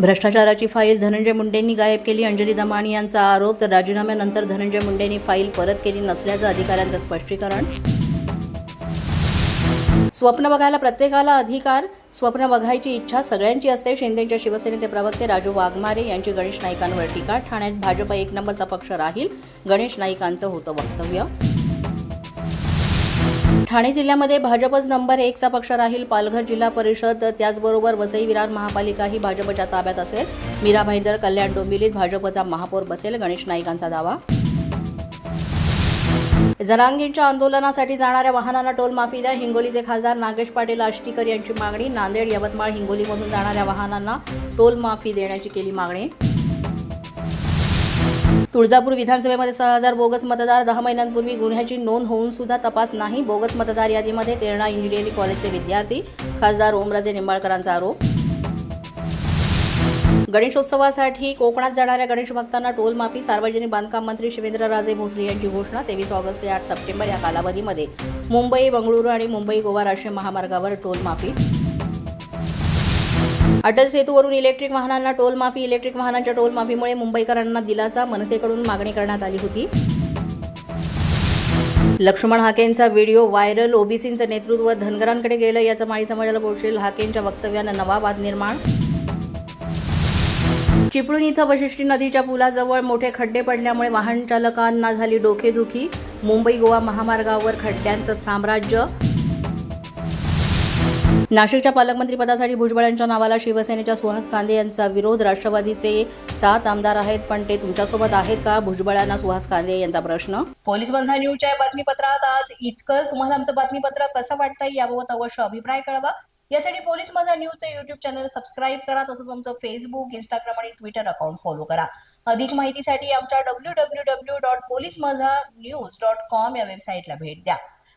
भ्रष्टाचाराची फाईल धनंजय मुंडेंनी गायब केली. अंजली दमाणी यांचा आरोप तर राजीनाम्यानंतर धनंजय मुंडेंनी फाईल परत केली नसल्याचं अधिकाऱ्यांचं स्पष्टीकरण. स्वप्न बघायला प्रत्येकाला अधिकार स्वप्न बघायची इच्छा सगळ्यांची असते. शिंदेच्या शिवसेनेचे प्रवक्ते राजू वाघमारे यांची गणेश नाईकांवर टीका. ठाण्यात भाजप एक नंबरचा पक्ष राहील. गणेश नाईकांचं होतं वक्तव्य. ठाणे जिल्ह्यामध्ये भाजपच नंबर एकचा पक्ष राहील. पालघर जिल्हा परिषद त्याचबरोबर वसई विरार महापालिका ही भाजपच्या ताब्यात असेल. मीरा भाईंदर कल्याण डोंबिवलीत भाजपचा महापौर बसेल गणेश नाईकांचा दावा. जरांगींच्या आंदोलनासाठी जाणाऱ्या वाहनांना टोल माफी द्या. हिंगोलीचे खासदार नागेश पाटील आष्टीकर यांची मागणी. नांदेड यवतमाळ हिंगोलीमधून जाणाऱ्या वाहनांना टोल माफी देण्याची केली मागणी. तुळजापूर विधानसभेमध्ये सहा हजार बोगस मतदार दहा महिन्यांपूर्वी गुन्ह्याची नोंद होऊन सुद्धा तपास नाही. बोगस मतदार यादीमध्ये तेरणा इंजिनिअरिंग कॉलेजचे विद्यार्थी खासदार ओमराजे निंबाळकरांचा आरोप. गणेशोत्सवासाठी कोकणात जाणाऱ्या गणेश भक्तांना टोल माफी सार्वजनिक बांधकाम मंत्री शिवेंद्रराजे भोसले यांची घोषणा तेवीस ऑगस्ट ते आठ सप्टेंबर या कालावधीमध्ये. मुंबई बंगळुरू आणि मुंबई गोवा राष्ट्रीय महामार्गावर टोल माफी अटल सेतूवरून इलेक्ट्रिक वाहनांना टोल माफी इलेक्ट्रिक वाहनांच्या टोल माफीमुळे मुंबईकरांना दिलासा मनसेकडून मागणी करण्यात आली होती. लक्ष्मण हाकेंचा व्हिडिओ व्हायरल ओबीसींचं नेतृत्व धनगरांकडे गेलं याचं माळी समाजाला पोहोचेल हाकेंच्या वक्तव्यानं नवा वाद निर्माण. चिपळूण इथं वशिष्ठी नदीच्या पुलाजवळ मोठे खड्डे पडल्यामुळे वाहन चालकांना झाली डोकेदुखी. मुंबई गोवा महामार्गावर खड्ड्यांचं साम्राज्य नाशिकच्या पालकमंत्रीपदासाठी भुजबळांच्या नावाला शिवसेनेच्या सुहास कांदे यांचा विरोध. राष्ट्रवादीचे सात आमदार आहेत पण ते तुमच्यासोबत आहेत का? भुजबळांना सुहास कांदे यांचा प्रश्न. पोलीस बंधा न्यूजच्या बातमीपत्रात आज इतकंच. तुम्हाला आमचं बातमीपत्र कसं वाटतंय याबाबत अवश्य अभिप्राय कळवा. यासाठी पोलीस माझा न्यूजचे युट्यूब चॅनल सबस्क्राईब करा तसंच आमचं फेसबुक इंस्टाग्राम आणि ट्विटर अकाउंट फॉलो करा. अधिक माहितीसाठी आमच्या W W W dot police Majha news dot com या वेबसाईटला भेट द्या.